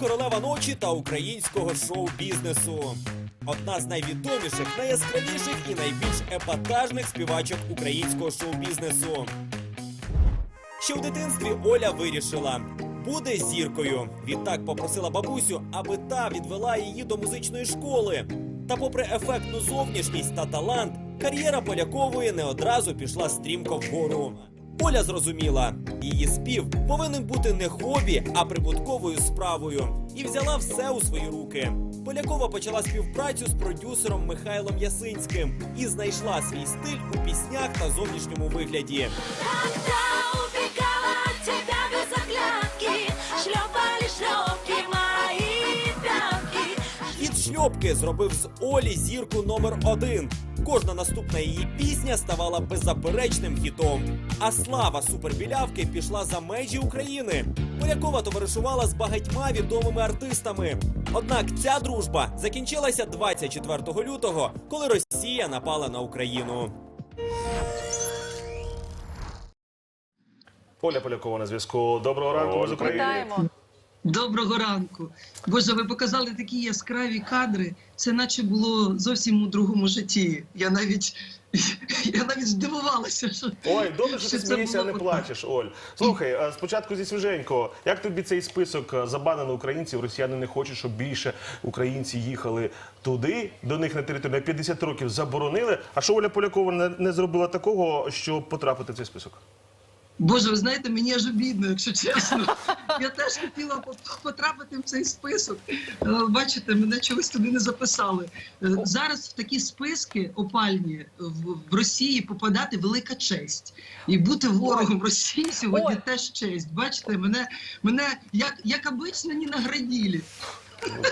Королева ночі та українського шоу-бізнесу. Одна з найвідоміших, найяскравіших і найбільш епатажних співачок українського шоу-бізнесу. Ще в дитинстві Оля вирішила. Буде зіркою. Відтак попросила бабусю, аби та відвела її до музичної школи. Та, попри ефектну зовнішність та талант, кар'єра Полякової не одразу пішла стрімко вгору. Оля зрозуміла, її спів повинен бути не хобі, а прибутковою справою, і взяла все у свої руки. Полякова почала співпрацю з продюсером Михайлом Ясинським і знайшла свій стиль у піснях та зовнішньому вигляді. Шльопки зробив з Олі зірку номер один. Кожна наступна її пісня ставала беззаперечним хітом. А слава супербілявки пішла за межі України. Полякова товаришувала з багатьма відомими артистами. Однак ця дружба закінчилася 24 лютого, коли Росія напала на Україну. Оля Полякова на зв'язку. Доброго ранку з України. Вітаємо. Доброго ранку. Боже, ви показали такі яскраві кадри. Це наче було зовсім у другому житті. Я навіть я навіть здивувалася, що Ой, добре, що ти Що це смієшся, а не плачеш, Оль. Слухай, спочатку зі свіженького. Як тобі цей список е, забанено українців? Росіяни не хочуть, щоб більше українці їхали туди, до них на територію на 50 років заборонили. А що Оля Полякова не зробила такого, щоб потрапити в цей список? Боже, ви знаєте, мені аж обідно, якщо чесно. Я теж хотіла по- потрапити в цей список. Бачите, мене чогось туди не записали. Е, Зараз в такі списки опальні в, Росії попадати велика честь. І бути ворогом Росії сьогодні Ой. теж честь. Бачите, мене, мене як, як обично, не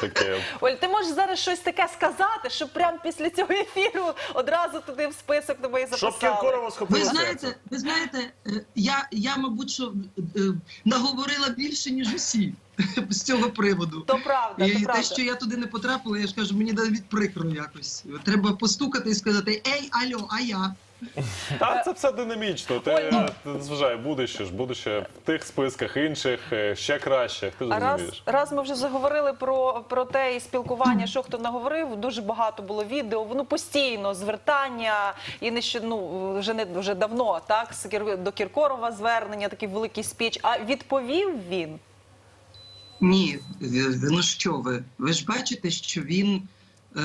Таке. Оль, ти можеш зараз щось таке сказати, щоб прямо після цього ефіру одразу туди в список тебе і Щоб. Кіркорова схопила Ви серце. знаєте, ви знаєте, е, я, я мабуть, що е, наговорила більше, ніж усі з цього приводу. То правда, І то те, що я туди не потрапила, я ж кажу, мені навіть прикро якось. Треба постукати і сказати: Ей, альо, а я. Та це все динамічно. Ти, Ой, ну. ти зважай, буде ж, буде ще в тих списках інших, е, ще краще. Ти ж А раз, розумієш. раз ми вже заговорили про, про те і спілкування, що хто наговорив, дуже багато було відео. Воно постійно звертання, і не ще, ну вже не вже давно, так з Кір- до Кіркорова звернення, такий великий спіч. А відповів він. Ні, е, ну що ви? Ви ж бачите, що він, е,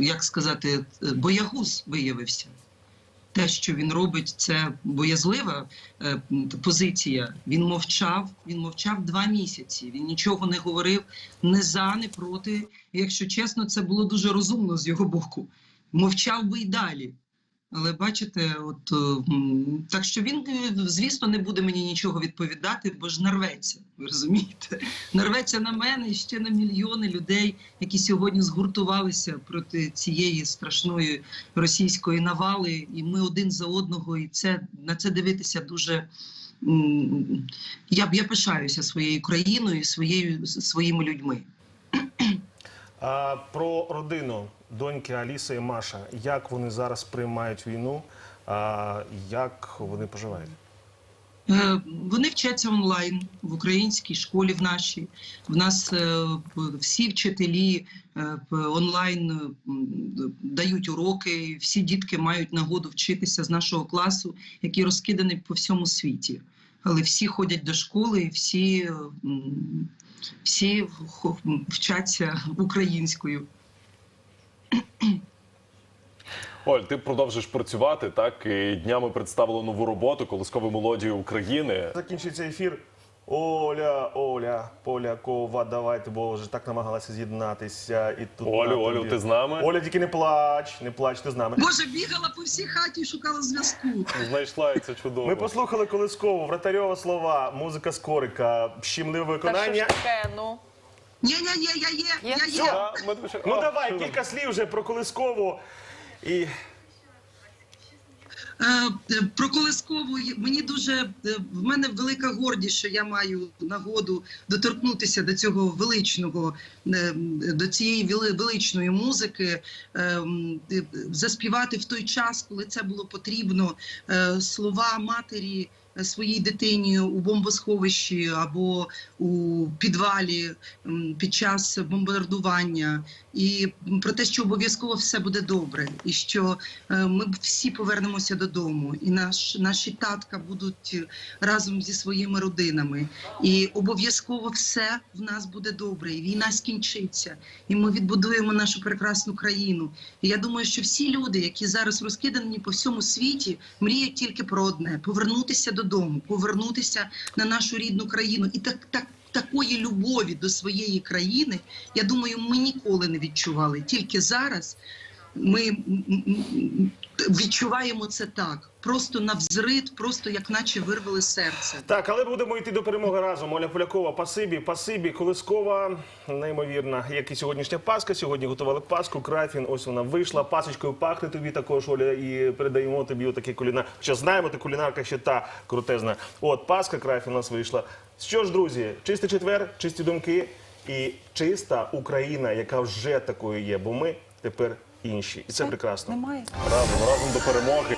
як сказати, боягуз виявився. Те, що він робить, це боязлива е, позиція. Він мовчав, він мовчав два місяці. Він нічого не говорив не за, не проти. Якщо чесно, це було дуже розумно з його боку. Мовчав би й далі. Але бачите, от е, так що він, звісно, не буде мені нічого відповідати, бо ж нарветься. Ви розумієте? Нарветься на мене і ще на мільйони людей, які сьогодні згуртувалися проти цієї страшної російської навали, і ми один за одного, і це на це дивитися дуже. Я б я пишаюся своєю країною своєю своїми людьми. А, про родину доньки Аліса і Маша. Як вони зараз приймають війну? А, як вони поживають? Е, Вони вчаться онлайн в українській школі в нашій. В нас е, всі вчителі е, онлайн дають уроки. Всі дітки мають нагоду вчитися з нашого класу, який розкиданий по всьому світі. Але всі ходять до школи, і всі, всі вчаться українською. Оль, ти продовжиш працювати, так? І днями представили нову роботу колискові мелодії України. Закінчується ефір. Оля, Оля, Полякова, давайте, бо вже так намагалася з'єднатися. І тут Олю, Олю, тобі. ти з нами? Оля, тільки не плач, не плач, ти з нами. Боже, бігала по всій хаті і шукала зв'язку. Знайшла і це чудово. Ми послухали колискову, вратарьова слова, музика скорика, щемливе Та що ж виконання. таке, ну. Ні, ні, ні, я є, я є. А, ми дуже- Ну а, давай, кілька слів вже про колискову. І Про колискову мені дуже е, в мене велика гордість, що я маю нагоду доторкнутися до цього величного, е, до цієї вели- величної музики, е, е, заспівати в той час, коли це було потрібно. Е, Слова матері е, своїй дитині у бомбосховищі або у підвалі під час бомбардування, і про те, що обов'язково все буде добре, і що е, ми всі повернемося додому, і наш наші татка будуть разом зі своїми родинами, і обов'язково все в нас буде добре. І війна скінчиться, і ми відбудуємо нашу прекрасну країну. І я думаю, що всі люди, які зараз розкидані по всьому світі, мріють тільки про одне: повернутися додому, повернутися на нашу рідну країну. І так, так такої любові до своєї країни, я думаю, ми ніколи не відчували. Тільки зараз ми відчуваємо це так, просто навзрит, просто як наче вирвали серце. Так, але будемо йти до перемоги разом. Оля Полякова, пасибі, пасибі, Колискова, неймовірна, як і сьогоднішня Пасха. Сьогодні готували Пасху, Крафін, ось вона вийшла. Пасочкою пахне тобі також, Оля, і передаємо тобі отаке кулінар. Хоча знаємо, ти кулінарка ще та крутезна. От, Пасха, Крафін у нас вийшла. Що ж, друзі, чистий четвер, чисті думки і чиста Україна, яка вже такою є, бо ми тепер інші. І це прекрасно. Немає. Разом, разом до перемоги.